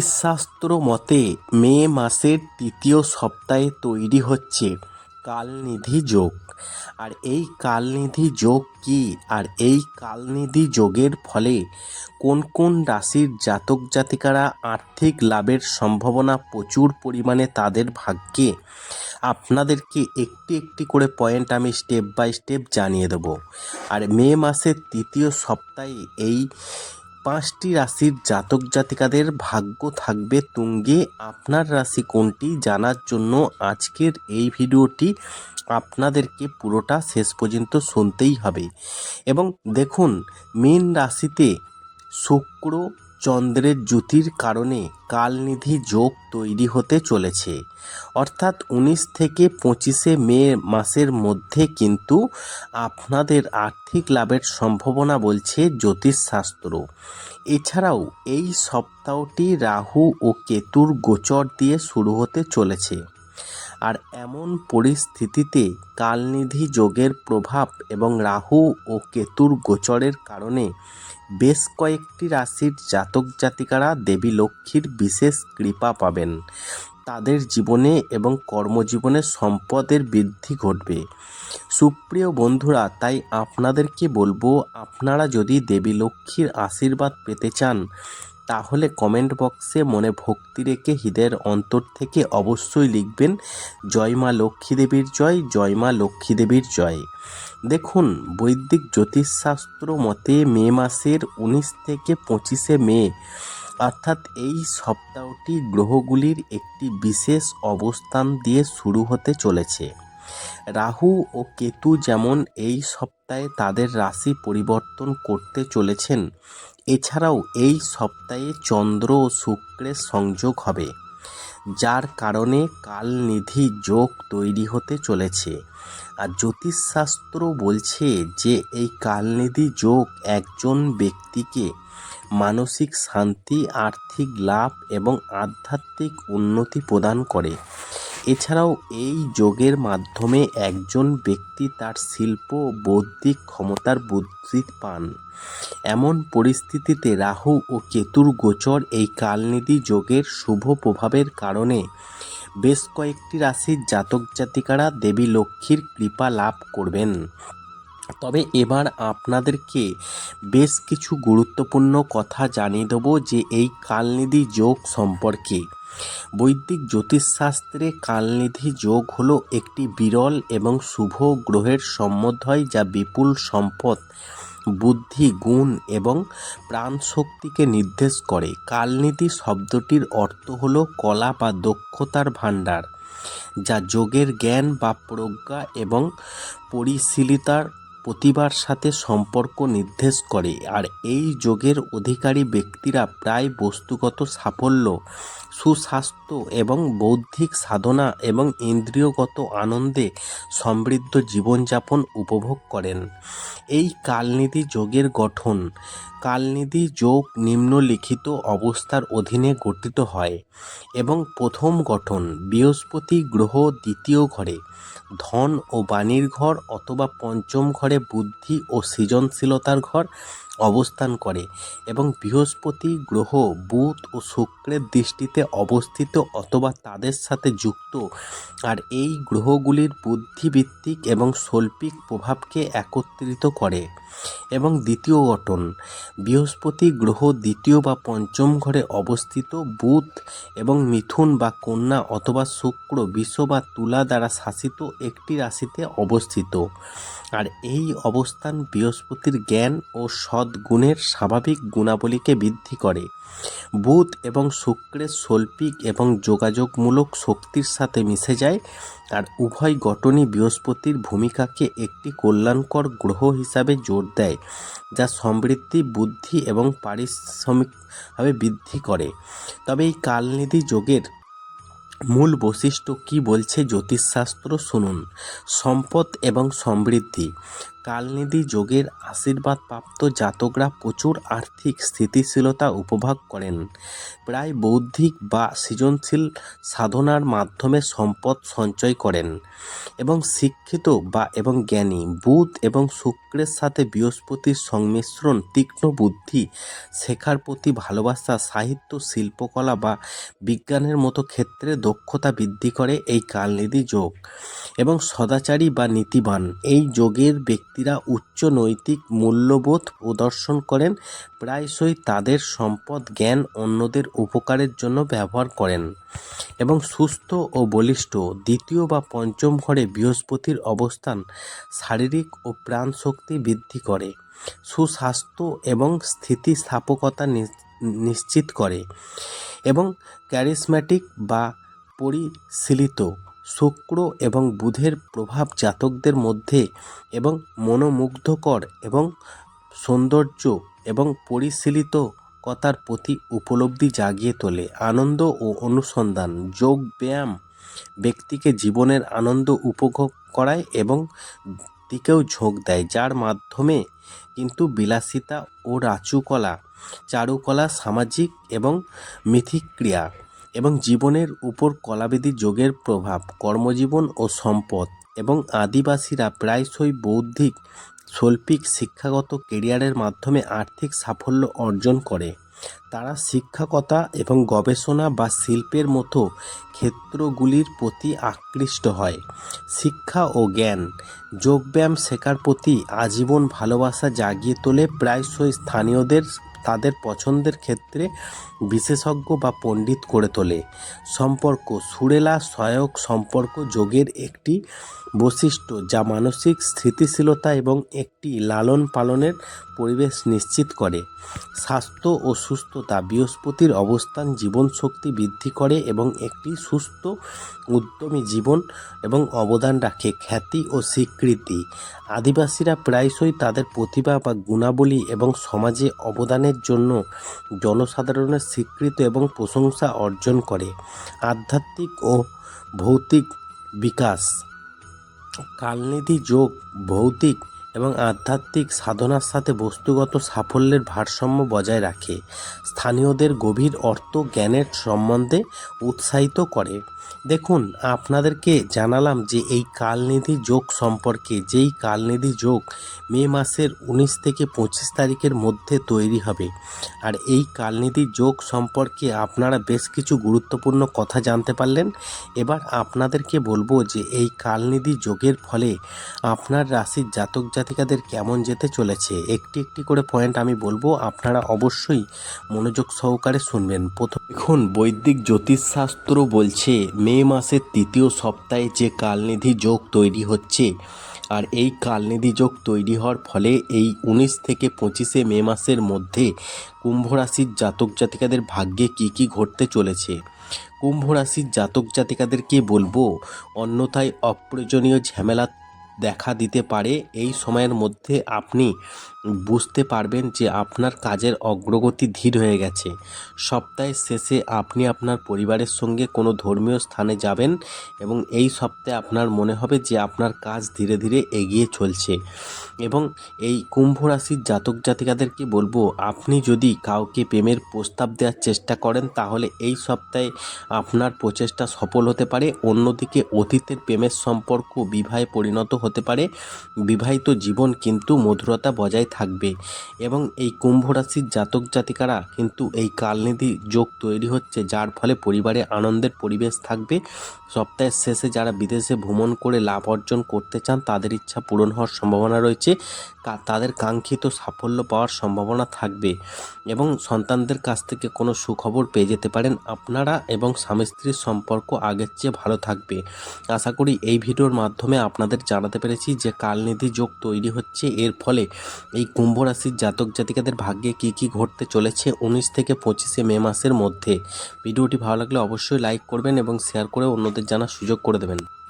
শাস্ত্র মতে মে মাসের তৃতীয় সপ্তাহে তৈরি হচ্ছে কালনিধি যোগ। আর এই কালনিধি যোগ কী? আর এই কালনিধি যোগের ফলে কোন কোন রাশির জাতক জাতিকারা আর্থিক লাভের সম্ভাবনা প্রচুর পরিমাণে তাদের ভাগ্যে? আপনাদেরকে একটি একটি করে পয়েন্ট আমি স্টেপ বাই স্টেপ জানিয়ে দেবো। আর মে মাসের তৃতীয় সপ্তাহে এই পাঁচটি রাশির জাতক জাতিকাদের ভাগ্য থাকবে তুঙ্গে। আপনার রাশি কোনটি জানার জন্য আজকের এই ভিডিওটি আপনাদেরকে পুরোটা শেষ পর্যন্ত শুনতেই হবে। এবং দেখুন, মেন রাশিতে শুক্র চন্দ্রের জ্যোতির কারণে কালনিধি যোগ তৈরি হতে চলেছে। অর্থাৎ উনিশ থেকে পঁচিশে মে মাসের মধ্যে কিন্তু আপনাদের আর্থিক লাভের সম্ভাবনা বলছে জ্যোতিষশাস্ত্র। এছাড়াও এই সপ্তাহটি রাহু ও কেতুর গোচর দিয়ে শুরু হতে চলেছে। আর এমন পরিস্থিতিতে কালনিধি যোগের প্রভাব এবং রাহু ও কেতুর গোচরের কারণে বেশ কয়েকটি রাশির জাতক জাতিকারা দেবী লক্ষ্মীর বিশেষ কৃপা পাবেন। তাদের জীবনে এবং কর্মজীবনে সম্পদের বৃদ্ধি ঘটবে। সুপ্রিয় বন্ধুরা, তাই আপনাদেরকে বলব, আপনারা যদি দেবী লক্ষ্মীর আশীর্বাদ পেতে চান তাহলে কমেন্ট বক্সে মনে ভক্তি রেখে হৃদয়ের অন্তর থেকে অবশ্যই লিখবেন, জয় মা লক্ষ্মী দেবীর জয় জয় মা লক্ষ্মী দেবীর জয়। দেখুন, বৈদিক জ্যোতিষশাস্ত্র মতে মে মাসের উনিশ থেকে পঁচিশে মে, অর্থাৎ এই সপ্তাহটি গ্রহগুলির একটি বিশেষ অবস্থান দিয়ে শুরু হতে চলেছে। রাহু ও কেতু যেমন এই সপ্তাহে তাদের রাশি পরিবর্তন করতে চলেছেন এছাড়াও এই সপ্তাহে চন্দ্র ও শুক্রের সংযোগ হবে, যার কারণে কালনিধি যোগ তৈরি হতে চলেছে। আর জ্যোতিষশাস্ত্র বলছে যে, এই কালনিধি যোগ একজন ব্যক্তিকে মানসিক শান্তি, আর্থিক লাভ এবং আধ্যাত্মিক উন্নতি প্রদান করে। এছাড়াও এই যোগের মাধ্যমে একজন ব্যক্তি তার শিল্প, বৌদ্ধিক ক্ষমতার বুদ্ধি পান। এমন পরিস্থিতিতে রাহু ও কেতুর গোচর এই কালনিধি যোগের শুভ প্রভাবের কারণে বেশ কয়েকটি রাশির জাতক জাতিকারা দেবী লক্ষ্মীর কৃপা লাভ করবেন। তবে এবার আপনাদেরকে বেশ কিছু গুরুত্বপূর্ণ কথা জানিয়ে দেবো যে এই কালনিধি যোগ সম্পর্কে। বৈদিক জ্যোতিষশাস্ত্রে কালনিধি যোগ হলো একটি বিরল এবং শুভ গ্রহের সম্বন্ধয় যা বিপুল সম্পদ, বুদ্ধি, গুণ এবং প্রাণশক্তিকে নির্দেশ করে। কালনীতি শব্দটির অর্থ হলো কলা বা দক্ষতার ভাণ্ডার, যা যোগের জ্ঞান বা প্রজ্ঞা এবং পরিশীলিতার প্রতিভার সাথে সম্পর্ক নির্দেশ করে। আর এই যোগের অধিকারী ব্যক্তিরা প্রায় বস্তুগত সাফল্য, সুস্বাস্থ্য এবং বৌদ্ধিক সাধনা এবং ইন্দ্রিয়গত আনন্দে সমৃদ্ধ জীবনযাপন উপভোগ করেন। এই কালনিধি যোগের গঠন, কালনিধি যোগ নিম্নলিখিত অবস্থার অধীনে গঠিত হয় এবং প্রথম গঠন বৃহস্পতি গ্রহ দ্বিতীয় ঘরে, ধন ও বাণীর ঘর অথবা পঞ্চম ঘরে বুদ্ধি ও সৃজনশীলতার ঘর। অবস্থান করে এবং বৃহস্পতি গ্রহ বুধ ও শুক্রের দৃষ্টিতে অবস্থিত অথবা তাদের সাথে যুক্ত। আর এই গ্রহগুলির বুদ্ধিভিত্তিক এবং শৈল্পিক প্রভাবকে একত্রিত করে। এবং দ্বিতীয় গঠন, বৃহস্পতি গ্রহ দ্বিতীয় বা পঞ্চম ঘরে অবস্থিত বুধ এবং মিথুন বা কন্যা অথবা শুক্র বিশ্ব বা তুলা দ্বারা শাসিত একটি রাশিতে অবস্থিত। আর এই অবস্থান বৃহস্পতির জ্ঞান ও সদ্গুণের স্বাভাবিক গুণাবলীকে বৃদ্ধি করে। বুধ এবং শুক্রের শৈল্পিক এবং যোগাযোগমূলক শক্তির সাথে মিশে যায়। আর উভয় গঠনই বৃহস্পতির ভূমিকাকে একটি কল্যাণকর গ্রহ হিসাবে জোর দেয়, যা সমৃদ্ধি, বুদ্ধি এবং পারিশ্রমিকভাবে বৃদ্ধি করে। তবে এই কালনিধি যোগের মূল বৈশিষ্ট্য কি বলছে জ্যোতিষশাস্ত্র শুনুন। সম্পদ এবং সমৃদ্ধি। কালনিধি যোগের আশীর্বাদপ্রাপ্ত জাতকরা প্রচুর আর্থিক স্থিতিশীলতা উপভোগ করেন। প্রায় বৌদ্ধিক বা সৃজনশীল সাধনার মাধ্যমে সম্পদ সঞ্চয় করেন এবং শিক্ষিত বা এবং জ্ঞানী। বুধ এবং শুক্রের সাথে বৃহস্পতির সংমিশ্রণ তীক্ষ্ণ বুদ্ধি, শেখার প্রতি ভালোবাসা, সাহিত্য, শিল্পকলা বা বিজ্ঞানের মতো ক্ষেত্রে দক্ষতা বৃদ্ধি করে এই কালনিধি যোগ এবং সদাচারী বা নীতিবান। এই যোগের ব্যক্তিরা উচ্চ নৈতিক মূল্যবোধ প্রদর্শন করেন, প্রায়শই তাদের সম্পদ, জ্ঞান অন্যদের উপকারের জন্য ব্যবহার করেন এবং সুস্থ ও বলিষ্ঠ। দ্বিতীয় বা পঞ্চম ঘরে বৃহস্পতির অবস্থান শারীরিক ও প্রাণ শক্তি বৃদ্ধি করে, সুস্বাস্থ্য এবং স্থিতিস্থাপকতা নিশ্চিত করে এবং ক্যারিসম্যাটিক বা পরিশীলিত। শুক্র এবং বুধের প্রভাব জাতকদের মধ্যে এবং মনোমুগ্ধকর এবং সৌন্দর্য এবং পরিশীলিত পরিশীলিতকতার প্রতি উপলব্ধি জাগিয়ে তোলে। আনন্দ ও অনুসন্ধান, যোগ ব্যায়াম ব্যক্তিকে জীবনের আনন্দ উপভোগ করায় এবং দিকেও ঝোঁক দেয়, যার মাধ্যমে কিন্তু বিলাসিতা ও রাচুকলা চারুকলা, সামাজিক এবং মিথিক্রিয়া এবং জীবনের উপর কলাবিধি যোগের প্রভাব, কর্মজীবন ও সম্পদ এবং আদিবাসীরা প্রায়শই বৌদ্ধিক, শৈল্পিক, শিক্ষাগত কেরিয়ারের মাধ্যমে আর্থিক সাফল্য অর্জন করে। তারা শিক্ষকতা এবং গবেষণা বা শিল্পের মতো ক্ষেত্রগুলির প্রতি আকৃষ্ট হয়। শিক্ষা ও জ্ঞান, যোগব্যায়াম শেখার প্রতি আজীবন ভালোবাসা জাগিয়ে তোলে প্রায়শই স্থানীয়দের তাদের পছন্দের ক্ষেত্রে বিশেষজ্ঞ বা পণ্ডিত করে তোলে। সম্পর্ক, সুরেলা সহায়ক সম্পর্ক যোগের একটি বৈশিষ্ট্য যা মানসিক স্থিতিশীলতা এবং একটি লালন পালনের পরিবেশ নিশ্চিত করে। স্বাস্থ্য ও সুস্থতা বৃহস্পতির অবস্থান, জীবনশক্তি বৃদ্ধি করে এবং একটি সুস্থ, উদ্যমী জীবন এবং অবদান রাখে। খ্যাতি ও স্বীকৃতি। আদিবাসীরা প্রায়শই তাদের প্রতিভা বা গুণাবলী এবং সমাজে অবদানের জন্য জনসাধারণের স্বীকৃত এবং প্রশংসা অর্জন করে। আধ্যাত্মিক ও ভৌতিক বিকাশ। কালনিধি যোগ ভৌতিক এবং আধ্যাত্মিক সাধনার সাথে বস্তুগত সাফল্যের ভারসাম্য বজায় রাখে। স্থানীয়দের গভীর অর্থ জ্ঞানের সম্বন্ধে উৎসাহিত করে। দেখুন, আপনাদেরকে জানালাম যে এই কালনিধি যোগ সম্পর্কে, যেই কালনিধি যোগ মে মাসের উনিশ থেকে পঁচিশ তারিখের মধ্যে তৈরি হবে। আর এই কালনিধি যোগ সম্পর্কে আপনারা বেশ কিছু গুরুত্বপূর্ণ কথা জানতে পারলেন। এবার আপনাদেরকে বলব যে এই কালনিধি যোগের ফলে আপনার রাশির জাতক জাতিকাদের কেমন যেতে চলেছে, একটি একটি করে পয়েন্ট আমি বলব, আপনারা অবশ্যই মনোযোগ সহকারে শুনবেন। প্রথম এখন বৈদিক জ্যোতিষশাস্ত্র বলছে, মে মাসের তৃতীয় সপ্তাহে যে কালনিধি যোগ তৈরি হচ্ছে, আর এই কালনিধি যোগ তৈরি হওয়ার ফলে এই উনিশ থেকে পঁচিশে মে মাসের মধ্যে কুম্ভ রাশির জাতক জাতিকাদের ভাগ্যে কী কী ঘটতে চলেছে? কুম্ভ রাশির জাতক জাতিকাদেরকে বলব? অন্যথায় অপ্রয়োজনীয় ঝামেলা দেখা দিতে পারে। এই সময়ের মধ্যে আপনি বুঝতে পারবেন যে আপনার কাজের অগ্রগতি ধীর হয়ে গেছে। সপ্তাহের শেষে আপনি আপনার পরিবারের সঙ্গে কোনো ধর্মীয় স্থানে যাবেন এবং এই সপ্তাহে আপনার মনে হবে যে আপনার কাজ ধীরে ধীরে এগিয়ে চলছে। এবং এই কুম্ভ রাশির জাতক জাতিকাদেরকে বলব, আপনি যদি কাউকে প্রেমের প্রস্তাব দেওয়ার চেষ্টা করেন, তাহলে এই সপ্তাহে আপনার প্রচেষ্টা সফল হতে পারে। অন্যদিকে অতীতের প্রেমের সম্পর্ক বিবাহে পরিণত হতে পারে। বিবাহিত জীবন কিন্তু মধুরতা বজায় থাকবে এবং এই কুম্ভ রাশির জাতক জাতিকারা কিন্তু এই কালনিধি যোগ তৈরি হচ্ছে, যার ফলে পরিবারে আনন্দের পরিবেশ থাকবে। সপ্তাহের শেষে যারা বিদেশে ভ্রমণ করে লাভ অর্জন করতে চান, তাদের ইচ্ছা পূরণ হওয়ার সম্ভাবনা রয়েছে। তাদের কাঙ্ক্ষিত সাফল্য পাওয়ার সম্ভাবনা থাকবে এবং সন্তানদের কাছ থেকে কোনো সুখবর পেয়ে যেতে পারেন আপনারা এবং স্বামী স্ত্রীর সম্পর্ক আগের চেয়ে ভালো থাকবে। আশা করি এই ভিডিওর মাধ্যমে আপনাদের জানাতে পেরেছি যে কালনিধি যোগ তৈরি হচ্ছে। এর ফলে এই কুম্ভ রাশির জাতক জাতিকাদের ভাগ্যে কী কী ঘটতে চলেছে উনিশ থেকে পঁচিশে মে মাসের মধ্যে। ভিডিওটি ভালো লাগলে অবশ্যই লাইক করবেন এবং শেয়ার করে অন্যদের জানার সুযোগ করে দেবেন।